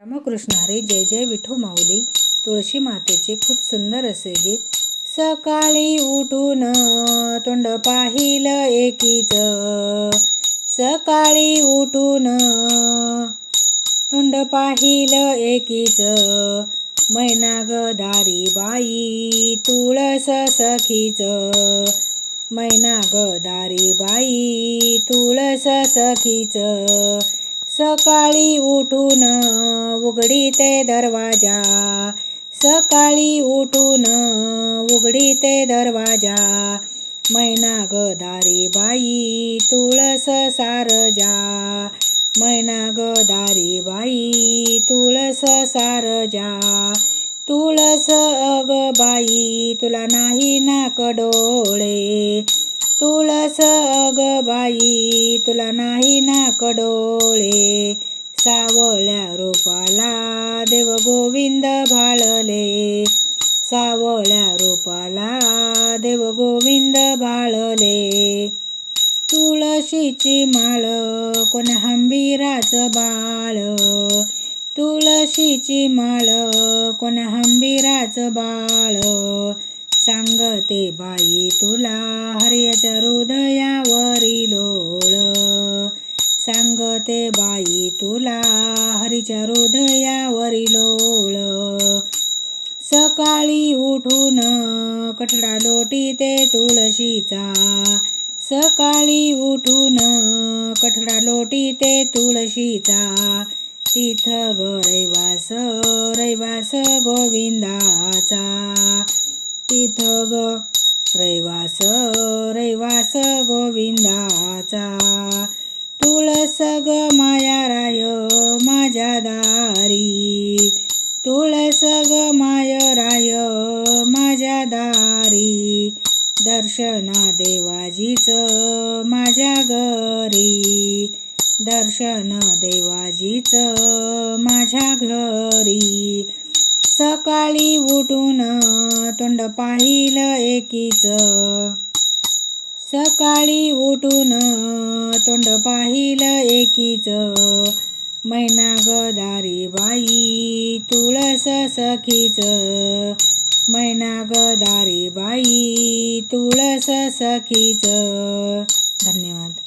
रामकृष्ण हरी जय जय विठू माऊली तुळशी मातेचे खूप सुंदर असे गीत. सकाळी उठून तोंड पाहिलं एकीच. सकाळी उठून तोंड पाहिलं एकीच. मैनाग गदारी बाई तुळस सखीच. मैनाग गदारी बाई तुळस सखीच. सकाळी उठून उघडीते दरवाजा. सकाळी उठून उघडीते दरवाजा. मैना गदारी बाई तुळस सारजा. मैना गदारी बाई तुळस सारजा. तुळस अग बाई तुला नाही नाक डोळे तुळस अग बाई तुला नाही नाक डोळे सावळ्या रूपाला गोविंद भाळले सावळ्या रूपाला देव गोविंद भाळले तुळशीची माळ कोण हंबीराचं बाळ तुळशीची माळ कोण हंबीराचं बाळ सांगते बाई तुला हरियाच्या हृदयावरी लो सांगते बाई तुला हरीच्या हृदयावरील लोळ. सकाळी उठून कठडा लोटीते तुळशीचा. सकाळी उठून कठडा लोटीते तुळशीचा. तिथ ग रैवास रैवास गोविंदाचा. तिथ ग रैवास रैवास गोविंदाचा. तुळस ग माया राय माझ्या दारी. तुळस ग माय राय माझ्या दारी. दर्शना देवाजीच माझ्या घरी. दर्शन देवाजीच माझ्या घरी. सकाळी उठून तोंड पाहिलं एकीचं. सकाळी उठून तोंड पाहिलं एकीच. मैना गदारी बाई तुळस सखीच. मैना गदारी बाई तुळस सखीच. धन्यवाद.